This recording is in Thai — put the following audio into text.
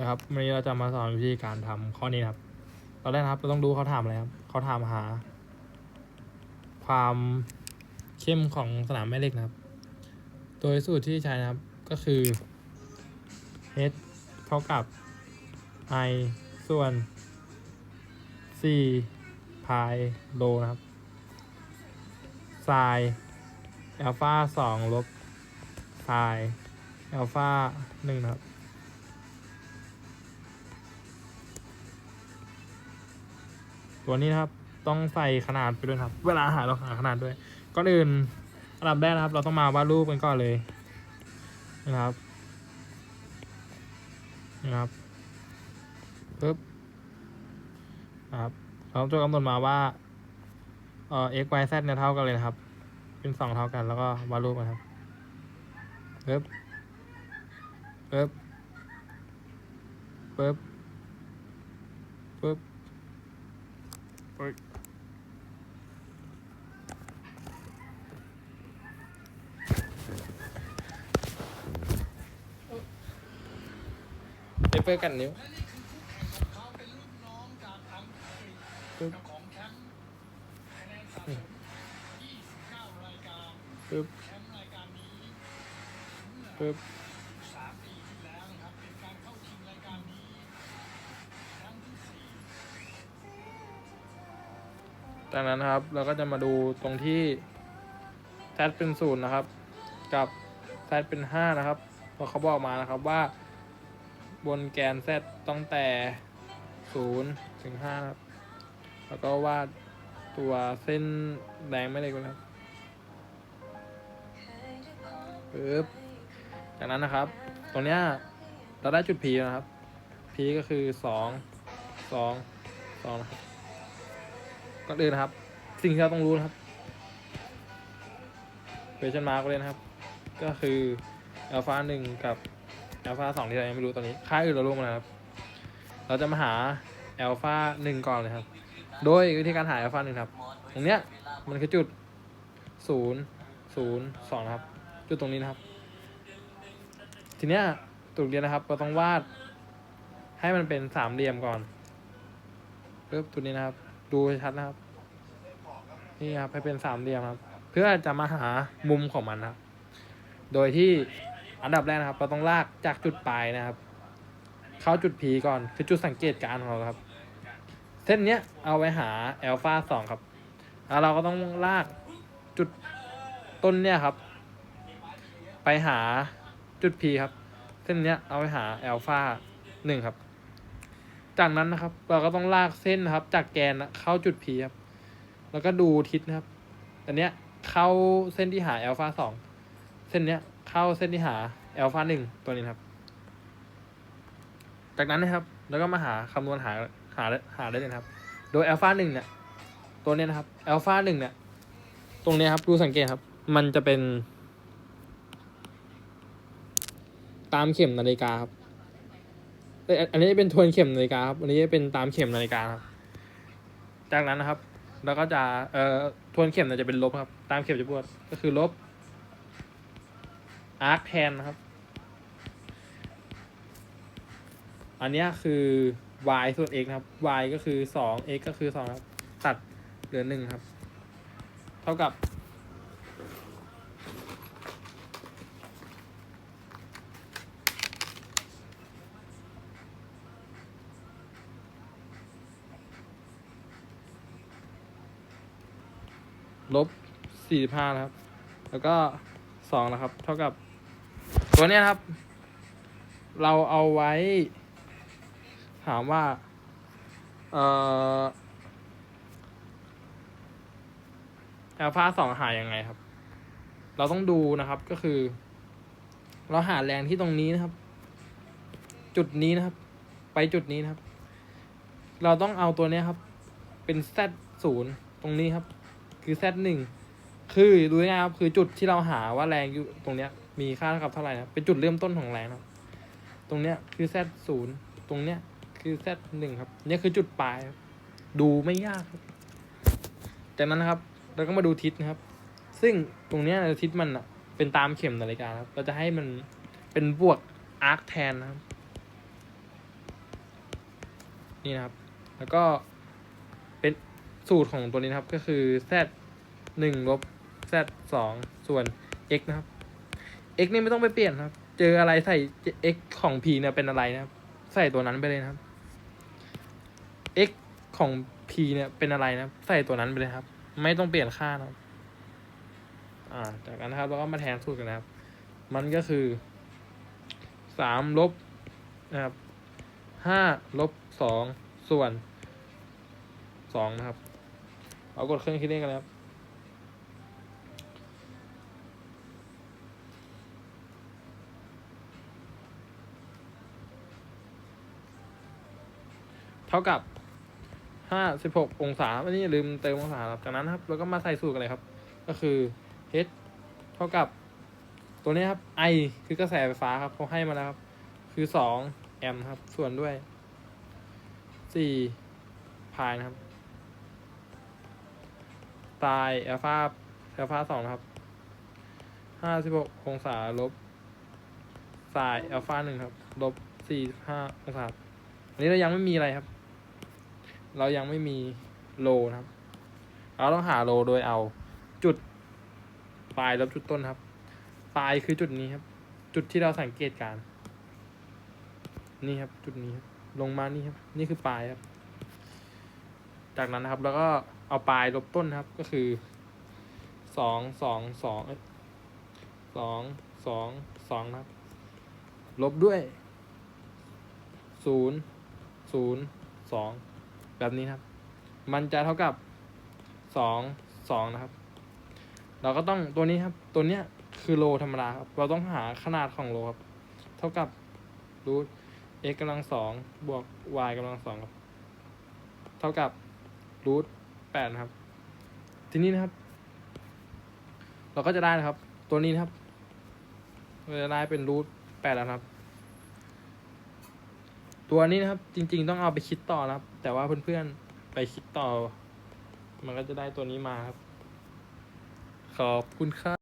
นะครับวันนี้เราจะมาสอนวิธีการทำข้อนี้ครับตอนแรกนะครับ เราต้องดูเขาถามอะไรครับเขาถามหา ความเข้มของสนามแม่เหล็กนะครับ โดยสูตรที่ใช้นะครับก็คือ h เท่ากับ i ส่วน4 pi rho นะครับไซอัลฟา2ลบไซอัลฟา1นะครับ ตัวนี้นะครับ ต้องใส่ขนาดไปด้วยครับ เวลาหาเราหาขนาดด้วยก่อนอื่นอันดับแรกนะครับ เราต้องมาวาดรูปกันก่อนเลยนะครับนะครับปึ๊บนะครับเราจะกำหนดมาว่าเอ่อ x y z เนี่ยเท่ากันเลยนะครับ เป็นสองเท่ากันแล้วก็วาดรูปนะครับปึ๊บปึ๊บปึ๊บปึ๊บ เปเปอร์กันนิ้วปึ๊บปึ๊บปึ๊บ จากนั้นนะครับเราก็จะมาดูตรงที่แซดเป็นศูนย์นะครับ กับแซดเป็นห้านะครับเพราะเขาบอกมานะครับว่า บนแกน z ตั้งแต่0ถึง5ครับ แล้วก็วาดตัวเส้นแดงไม่เลยกันครับปึ๊บจากนั้นนะครับ ตรงเนี้ยเราได้จุด P นะครับ P ก็คือ2 2 2นะครับ ก่อนอื่นนะครับ สิ่งที่เราต้องรู้นะครับ question mark เลยนะครับ ก็คืออัลฟาหนึ่งกับอัลฟาสองที่เรายังไม่รู้ตอนนี้ ค่าอื่นเรารู้มาแล้วครับ เราจะมาหาอัลฟาหนึ่งก่อนเลยครับ โดยวิธีการหาอัลฟาหนึ่งครับ ตรงเนี้ยมันคือจุดศูนย์ศูนย์สองครับ จุดตรงนี้นะครับ ทีเนี้ยตุกเรียนนะครับ เราต้องวาดให้มันเป็นสามเหลี่ยมก่อนปึ๊บตัวนี้นะครับ ดูชัดนะครับ นี่ครับให้เป็นสามเหลี่ยมครับ เพื่อจะมาหามุมของมันนะครับ โดยที่อันดับแรกนะครับ เราต้องลากจากจุดปลายนะครับ เข้าจุด P ก่อนคือจุดสังเกตการณ์ของเราครับ เส้นเนี้ยเอาไว้หาอัลฟาสองครับแล้วเราก็ต้องลากจุดต้นเนี้ยครับ ไปหาจุด P ครับ เส้นเนี้ยเอาไว้หาอัลฟาหนึ่งครับ จากนั้นนะครับ เราก็ต้องลากเส้นนะครับ จากแกนนะเข้าจุด P ครับ แล้วก็ดูทิศนะครับอันเนี้ยเข้าเส้นที่หาอัลฟาสองเส้นเนี้ยเข้าเส้นที่หาอัลฟาหนึ่งตัวนี้ครับ จากนั้นนะครับ แล้วก็มาหาคำนวณหาหาหาได้เลยครับ โดยอัลฟาหนึ่งเนี่ยตัวเนี้ยนะครับอัลฟาหนึ่งเนี่ยตรงเนี้ยครับดูสังเกตครับ มันจะเป็น ตามเข็มนาฬิกาครับ อันนี้เป็นทวนเข็มนาฬิกาครับ อันนี้เป็นตามเข็มนาฬิกาครับ จากนั้นนะครับ เราก็จะเอ่อทวนเข็มเนี่ยจะเป็นลบครับ ตามเข็มจะบวดก็คือลบอาร์คแทนนะครับ อันนี้คือ y ส่วน x นะครับ y ก็คือสอง x ก็คือสองครับ ตัดเหลือหนึ่งครับ เท่ากับ ลบสี่ห้านะครับ แล้วก็สองนะครับ เท่ากับ ตัวเนี้ยครับ เราเอาไว้ ถามว่า เอ่ออัลฟาสองหายยังไงครับ เราต้องดูนะครับก็คือ เราหาแรงที่ตรงนี้นะครับ จุดนี้นะครับ ไปจุดนี้นะครับ เราต้องเอาตัวเนี้ยครับ เป็น z ศูนย์ตรงนี้ครับ คือ z หนึ่งคือดูง่ายครับคือจุดที่เราหาว่าแรงอยู่ตรงเนี้ย มีค่าเท่ากับเท่าไหร่นะเป็นจุดเริ่มต้นของแรงนะครับ ตรงเนี้ยคือ z ศูนย์ตรงเนี้ยคือ z หนึ่งครับเนี่ยคือจุดปลายครับดูไม่ยากครับจากนั้นนะครับเราก็มาดูทิศนะครับ ซึ่งตรงเนี้ยทิศมันอะเป็นตามเข็มนาฬิกาครับเราจะให้มันเป็นบวกอาร์คแทนนะครับ นี่นะครับ แล้วก็ สูตรของตัวนี้นะครับก็คือ z หนึ่งลบ z สองส่วน x นะครับ x นี่ไม่ต้องไปเปลี่ยนครับ เจออะไรใส่ x ของ p เนี่ยเป็นอะไรนะครับ ใส่ตัวนั้นไปเลยนะครับ x ของ p เนี่ยเป็นอะไรนะครับใส่ตัวนั้นไปเลยครับ ไม่ต้องเปลี่ยนค่านะครับอ่าจากนั้นนะครับเราก็มาแทนสูตรกันนะครับ มันก็คือสามลบนะครับห้าลบสองส่วนสองนะครับ เอากดเครื่องคิดเลขกันนะครับเท่ากับห้าสิบหกองศาอันนี้อย่าลืมเติมองศาครับจากนั้นครับเราก็มาใส่สูตรกันเลยครับ ก็คือ h เท่ากับตัวนี้ครับ I คือกระแสไฟฟ้าครับเขาให้มาแล้วครับ คือสองแอมป์ครับ ส่วนด้วยสี่พายนะครับ ตายอัลฟาอัลฟาสองนะครับห้าสิบหกองศาลบสายอัลฟาหนึ่งครับ ลบสี่ห้าองศาอันนี้เรายังไม่มีอะไรครับ เรายังไม่มีโลนะครับ เราต้องหาโลโดยเอาจุดปลายลบจุดต้นครับ ปลายคือจุดนี้ครับ จุดที่เราสังเกตการ นี่ครับ จุดนี้ครับลงมานี่ครับ นี่คือปลายครับ จากนั้นนะครับ แล้วก็เอาปลายลบต้นนะครับ ก็คือสองสองสองสองสองสองนะครับ ลบด้วยศูนย์ศูนย์สองแบบนี้ครับ มันจะเท่ากับสองสองนะครับ เราก็ต้องตัวนี้ครับ ตัวเนี้ยคือโลธรรมดาครับ เราต้องหาขนาดของโลครับ เท่ากับรูท x กำลังสองบวก y กำลังสองครับ เท่ากับ รูทแปดนะครับ ทีนี้นะครับ เราก็จะได้นะครับ ตัวนี้นะครับเราจะได้เป็นรูทแปดแล้วนะครับ ตัวนี้นะครับ จริง ๆ ต้องเอาไปคิดต่อนะครับ แต่ว่าเพื่อนๆไปคิดต่อ มันก็จะได้ตัวนี้มาครับ ขอบคุณครับ